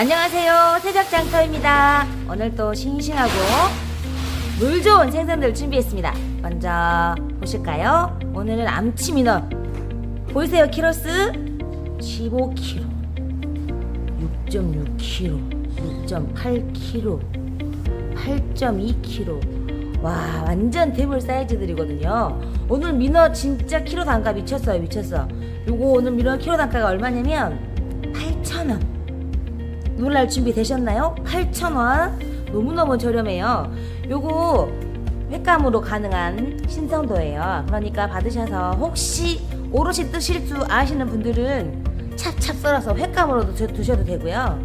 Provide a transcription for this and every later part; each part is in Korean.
안녕하세요. 세작장터입니다. 오늘 또 싱싱하고 물 좋은 생선들 준비했습니다. 먼저 보실까요? 오늘은 암치 민어. 보이세요? 키로스 15kg, 6.6kg, 6.8kg, 8.2kg. 와, 완전 대물 사이즈들이거든요. 오늘 민어 진짜 키로 단가 미쳤어요, 미쳤어. 요거 오늘 민어 키로 단가가 얼마냐면 8,000원. 놀랄 준비 되셨나요? 8,000원. 너무너무 저렴해요. 요거 횟감으로 가능한 신성도예요. 그러니까 받으셔서 혹시 오롯이 뜨실 줄 아시는 분들은 찹찹 썰어서 횟감으로도 드- 드셔도 되고요.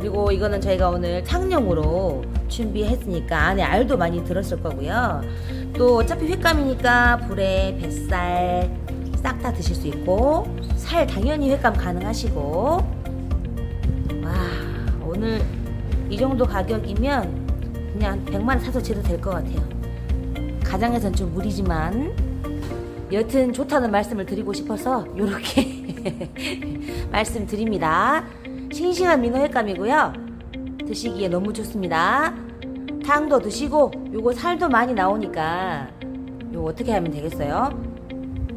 그리고 이거는 저희가 오늘 탕용으로 준비했으니까 안에 알도 많이 들었을 거고요. 또 어차피 횟감이니까 불에 뱃살 싹 다 드실 수 있고 살 당연히 횟감 가능하시고 이 정도 가격이면 그냥 100만 사서 제도 될 것 같아요. 가장에선 좀 무리지만 여튼 좋다는 말씀을 드리고 싶어서 이렇게 말씀드립니다. 싱싱한 민어 횟감이고요. 드시기에 너무 좋습니다. 탕도 드시고 요거 살도 많이 나오니까 요거 어떻게 하면 되겠어요?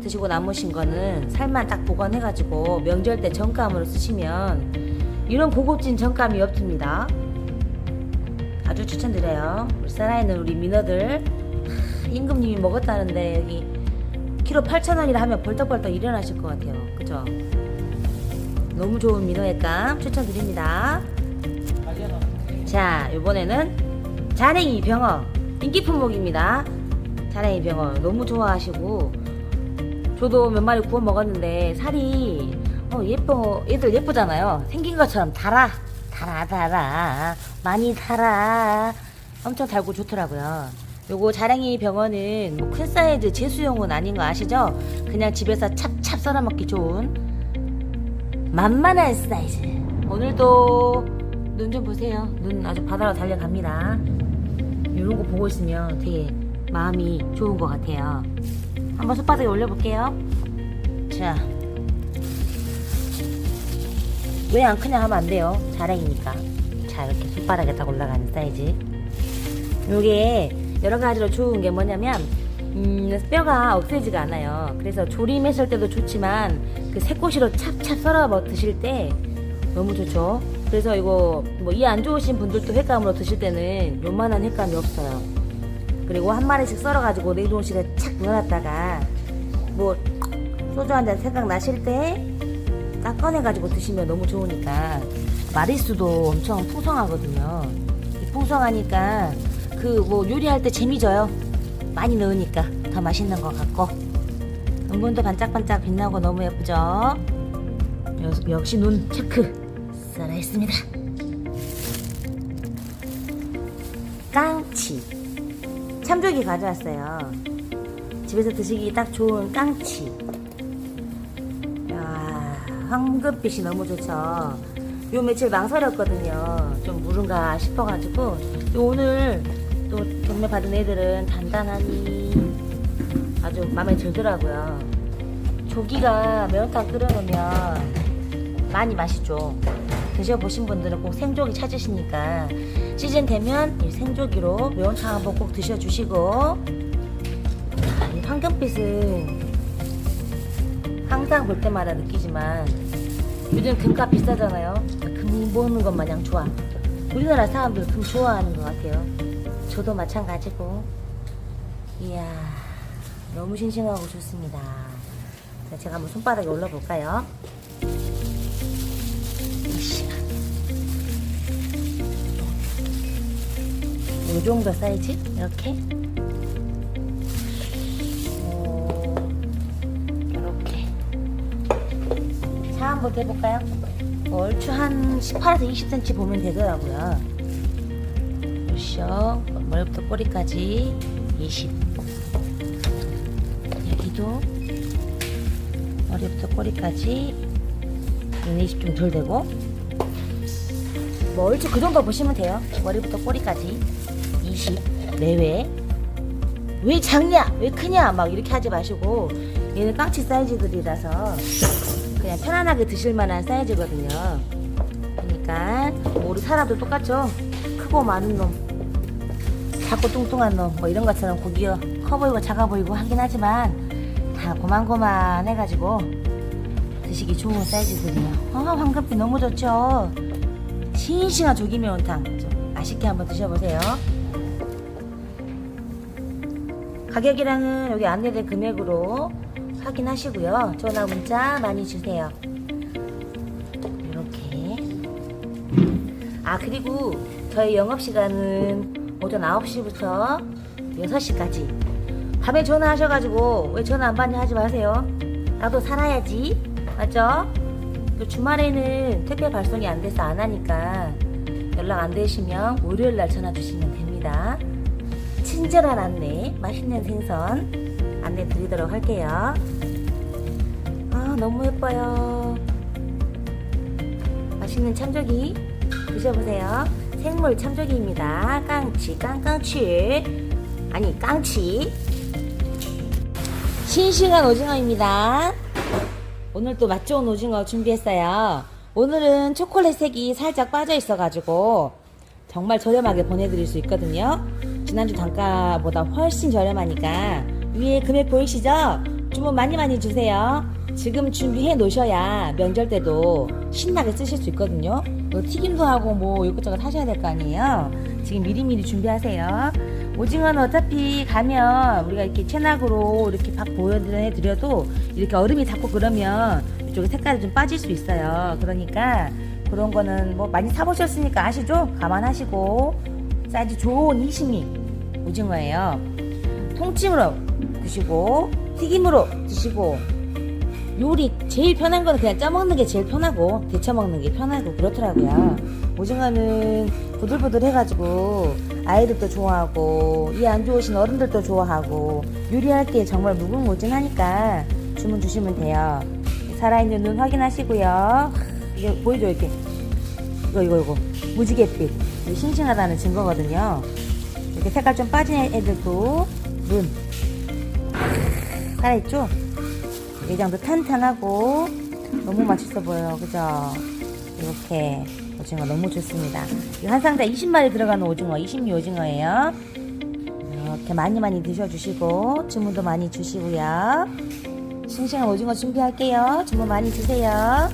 드시고 남으신 거는 살만 딱 보관해가지고 명절 때 정감으로 쓰시면 이런 고급진 정감이 없습니다. 아주 추천드려요. 우리 살아있는 우리 민어들 하, 임금님이 먹었다는데 여기 키로 8,000원이라 하면 벌떡벌떡 일어나실 것 같아요. 그죠? 너무 좋은 민어액감 추천드립니다. 자, 이번에는 자랭이 병어 인기 품목입니다. 자랭이 병어 너무 좋아하시고 저도 몇 마리 구워 먹었는데 살이 어, 예뻐 얘들 예쁘잖아요. 생긴 것처럼 달아 달아 달아 많이 달아 엄청 달고 좋더라고요. 요거 자랭이 병어는 뭐 큰 사이즈 제수용은 아닌 거 아시죠? 그냥 집에서 찹찹 썰어 먹기 좋은 만만한 사이즈. 오늘도 눈 좀 보세요. 눈 아주 바다로 달려갑니다. 이런 거 보고 있으면 되게 마음이 좋은 것 같아요. 한번 손바닥에 올려볼게요. 자. 왜 안 크냐 하면 안 돼요. 자랭이니까. 자, 이렇게 손바닥에 딱 올라가는 사이즈. 요게 여러 가지로 좋은 게 뭐냐면, 음, 뼈가 억세지가 않아요. 그래서 조림했을 때도 좋지만, 그 새꼬시로 찹찹 썰어 먹 드실 때 너무 좋죠. 그래서 이거 뭐 이 안 좋으신 분들도 횟감으로 드실 때는 요만한 횟감이 없어요. 그리고 한 마리씩 썰어가지고 냉동실에 착 넣어놨다가 뭐 소주 한 잔 생각 나실 때 딱 꺼내가지고 드시면 너무 좋으니까 마리수도 엄청 풍성하거든요. 이 풍성하니까 그 뭐 요리할 때 재미져요. 많이 넣으니까 더 맛있는 것 같고 은분도 반짝반짝 빛나고 너무 예쁘죠. 여- 역시 눈 체크 살아있습니다. 깡치 참조기 가져왔어요. 집에서 드시기 딱 좋은 깡치. 야, 황금빛이 너무 좋죠. 요 며칠 망설였거든요. 좀 무른가 싶어가지고 요 오늘 또 경매 받은 애들은 단단하니 아주 마음에 들더라고요. 조기가 매운탕 끓여놓으면 많이 맛있죠. 드셔보신 분들은 꼭 생조기 찾으시니까 시즌 되면 이 생조기로 매운탕 한번 꼭 드셔주시고 아, 이 황금빛은 항상 볼 때마다 느끼지만 요즘 금값 비싸잖아요. 금 모으는 것 마냥 좋아. 우리나라 사람들 금 좋아하는 것 같아요. 저도 마찬가지고 이야 너무 싱싱하고 좋습니다. 자, 제가 한번 손바닥에 올려볼까요? 이 정도 사이즈 이렇게 한번 해볼까요? 뭐 얼추 한 18에서 20cm 보면 되더라고요. 으쌰 머리부터 꼬리까지 20 여기도 머리부터 꼬리까지 20 좀 덜 되고 뭐 얼추 그 정도 보시면 돼요. 머리부터 꼬리까지 20 내외. 왜 작냐? 왜 크냐? 막 이렇게 하지 마시고 얘는 깡치 사이즈들이라서 그냥 편안하게 드실 만한 사이즈거든요. 그러니까 사람도 똑같죠? 크고 많은 놈, 작고 뚱뚱한 놈, 뭐 이런 것처럼 고기가 커 보이고 작아 보이고 하긴 하지만 다 고만고만 해가지고 드시기 좋은 사이즈들이에요. 아, 황금빛 너무 좋죠? 싱싱한 조기 매운탕. 좀 맛있게 한번 드셔보세요. 가격이랑은 여기 안내된 금액으로 확인하시고요. 전화 문자 많이 주세요. 이렇게. 아, 그리고 저희 영업시간은 오전 9시부터 6시까지. 밤에 전화하셔가지고 왜 전화 안 받냐 하지 마세요. 나도 살아야지. 맞죠? 또 주말에는 택배 발송이 안 돼서 안 하니까 연락 안 되시면 월요일 날 전화 주시면 됩니다. 친절한 안내, 맛있는 생선 안내 드리도록 할게요. 아, 너무 예뻐요. 맛있는 참조기 드셔보세요. 생물 참조기입니다. 깡치, 깡깡치. 아니, 깡치. 싱싱한 오징어입니다. 오늘 또 맛 좋은 오징어 준비했어요. 오늘은 초콜릿 색이 살짝 빠져 있어가지고 정말 저렴하게 보내드릴 수 있거든요. 지난주 단가보다 훨씬 저렴하니까 위에 금액 보이시죠? 주문 많이 많이 주세요. 지금 준비해 놓으셔야 명절 때도 신나게 쓰실 수 있거든요. 뭐 튀김도 하고 뭐 이것저것 하셔야 될 거 아니에요. 지금 미리미리 준비하세요. 오징어는 어차피 가면 우리가 이렇게 체낙으로 이렇게 박 보여드려도 이렇게 얼음이 닿고 그러면 이쪽에 색깔이 좀 빠질 수 있어요. 그러니까 그런 거는 뭐 많이 사보셨으니까 아시죠? 감안하시고 사이즈 좋은 이심이 오징어예요. 통찜으로 드시고 튀김으로 드시고 요리 제일 편한 거는 그냥 쪄먹는 게 제일 편하고 데쳐 먹는 게 편하고 그렇더라고요. 오징어는 부들부들 해가지고 아이들도 좋아하고 이 안 좋으신 어른들도 좋아하고 요리할 때 정말 무궁무진하니까 주문 주시면 돼요. 살아있는 눈 확인하시고요. 이게 보이죠 이렇게 이거 이거 이거 무지갯빛 싱싱하다는 증거거든요. 이렇게 색깔 좀 빠진 애들도 눈 살아있죠? 내장도 탄탄하고 너무 맛있어 보여요. 그죠? 이렇게 오징어 너무 좋습니다. 이 한 상자 20마리 들어가는 오징어, 20미 오징어예요. 이렇게 많이 많이 드셔주시고 주문도 많이 주시고요. 싱싱한 오징어 준비할게요. 주문 많이 주세요.